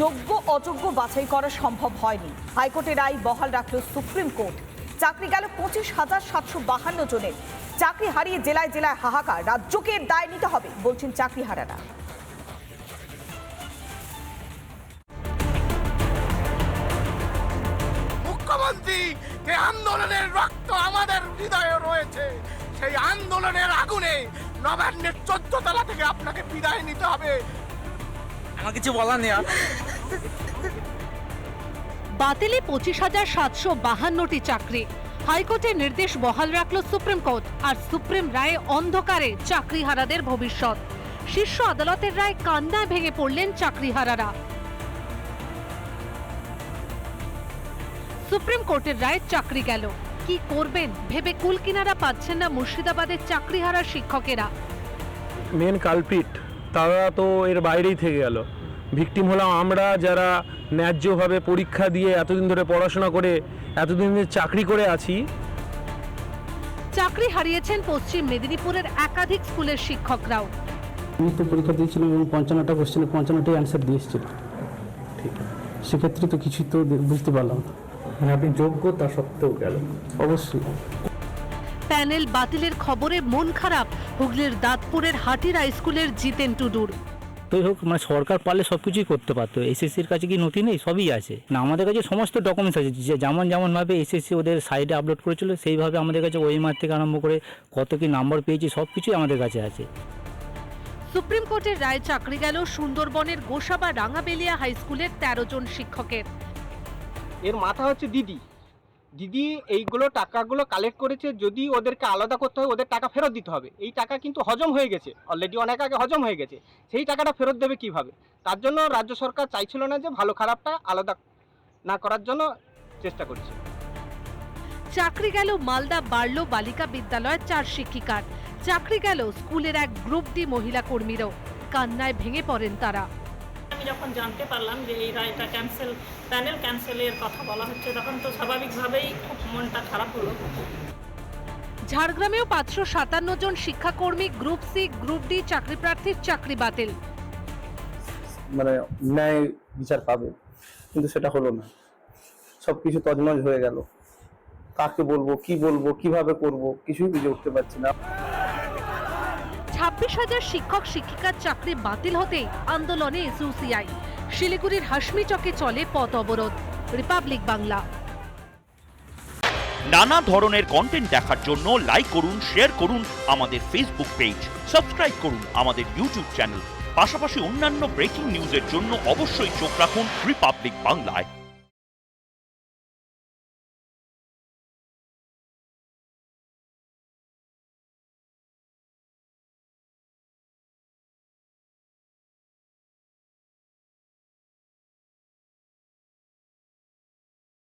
যোগ্য, অযোগ্য বাছাই করা সম্ভব হয়নি। হাইকোর্টের রায় বহাল রাখল সুপ্রিম কোর্ট। চাকরি গেল পঁচিশ হাজার সাতশো বাহান্ন জনের। চাকরি হারিয়ে জেলায় জেলায় হাহাকার। রাজ্যকে দায় নিতে হবে, বলছেন চাকরি হারারা মুখ্যমন্ত্রী এই আন্দোলনের রক্ত আমাদের হৃদয়ে রয়েছে, সেই আন্দোলনের আগুনে নবান্নের চোদ্দ তলা থেকে আপনাকে বিদায় নিতে হবে। আমার কিছু বলার নেই আর। বাতিলে পঁচিশ হাজার সাতশো বাহান্নটি চাকরি। হাইকোর্টের নির্দেশ বহাল রাখল সুপ্রিম কোর্ট আর সুপ্রিম রায়ে অন্ধকারে চাকরিহারাদের ভবিষ্যৎ। শীর্ষ আদালতের রায় কান্নায় ভেঙে পড়লেন চাকরিহারারা। সুপ্রিম কোর্টের রায় চাকরি গেল। কি করবেন? ভেবে কুল কিনারা পাচ্ছেন না মুর্শিদাবাদের চাকরিহারা শিক্ষকেরা। Main culprit. তারা তো এর বাইরেই থেকে গেল। ভিকটিম হলাম আমরা যারা ন্যায্যভাবে পরীক্ষা দিয়ে এতদিন ধরে পড়াশোনা করে এতদিন ধরে চাকরি করে আছি। চাকরি হারিয়েছেন পশ্চিম মেদিনীপুরের একাধিক স্কুলের শিক্ষকরাও। আমি তো পরীক্ষা দিয়েছিলাম এবং পঞ্চান্নটা কোশ্চেনে পঞ্চান্নটাই অ্যান্সার দিয়ে এসেছিল ঠিক। সেক্ষেত্রে তো কিছুই তো বুঝতে পারলাম না। মানে আপনি যোগ্য তা সত্ত্বেও গেল অবশ্যই। প্যানেল বাতিলের খবরে মন খারাপ। হুগলির দাঁতপুরের হাটিরা স্কুলের জিতেন টুডুর। তোই হোক মানে সরকার পারলে সব কিছুই করতে পারতো। এসএসসির কাছে কি নথি নেই? সবই আছে। না আমাদের কাছে সমস্ত ডকুমেন্টস আছে। যে যেমন যেমনভাবে এসএসসি ওদের সাইডে আপলোড করেছিল সেইভাবে আমাদের কাছে ওএমআর থেকে আরম্ভ করে কত কি নাম্বার পেয়েছি সব কিছুই আমাদের কাছে আছে। সুপ্রিম কোর্টের রায় চাকরি গেল সুন্দরবনের গোসাবা রাঙাবেলিয়া হাই স্কুলের তেরো জন শিক্ষকের। এর মাথা হচ্ছে দিদি। দিদি এইগুলো টাকাগুলো কালেক্ট করেছে, যদি ওদেরকে আলাদা করতে হয়, ওদের টাকা ফেরত দিতে হবে। এই টাকা কিন্তু হজম হয়ে গেছে। অলরেডি অনেক আগে হজম হয়ে গেছে। সেই টাকাটা ফেরত দেবে কীভাবে? তার জন্য রাজ্য সরকার চাইছিল না যে ভালো খারাপটা আলাদা না করার জন্য চেষ্টা করছে। চাকরি গেল মালদা বার্লো বালিকা বিদ্যালয়ের চার শিক্ষিকার। চাকরি গেল স্কুলের এক গ্রুপ ডি মহিলা কর্মীরও। কান্নায় ভেঙে পড়েন তারা। আমি যখন জানতে পারলাম যে এই রায়টা ক্যান্সেল প্যানেল ক্যান্সেলের কথা বলা হচ্ছে তখন তো স্বাভাবিকভাবেই খুব মনটা খারাপ হলো। ঝাড়গ্রামেও পাঁচশো সাতান্ন জন শিক্ষাকর্মী গ্রুপ সি গ্রুপ ডি চাকরি প্রার্থীর চাকরি বাতিল। মানে ন্যায় বিচার পাবে কিন্তু সেটা হলো না। সব কিছু তজমজ হয়ে গেল। কাকে বলব কি বলব কীভাবে করব কিছুই বুঝে উঠতে পারছি না। ছাব্বিশ হাজার শিক্ষক, শিক্ষিকার চাকরি বাতিল হতে আন্দোলনে এসইউসিআই। শিলিগুড়ির হাসমি চকে চলে পথ অবরোধ। রিপাবলিক বাংলা। নানা ধরনের কন্টেন্ট দেখার জন্য লাইক করুন শেয়ার করুন আমাদের ফেসবুক পেজ সাবস্ক্রাইব করুন আমাদের ইউটিউব চ্যানেল পাশাপাশি অন্যান্য ব্রেকিং নিউজের জন্য অবশ্যই চোখ রাখুন রিপাবলিক বাংলায়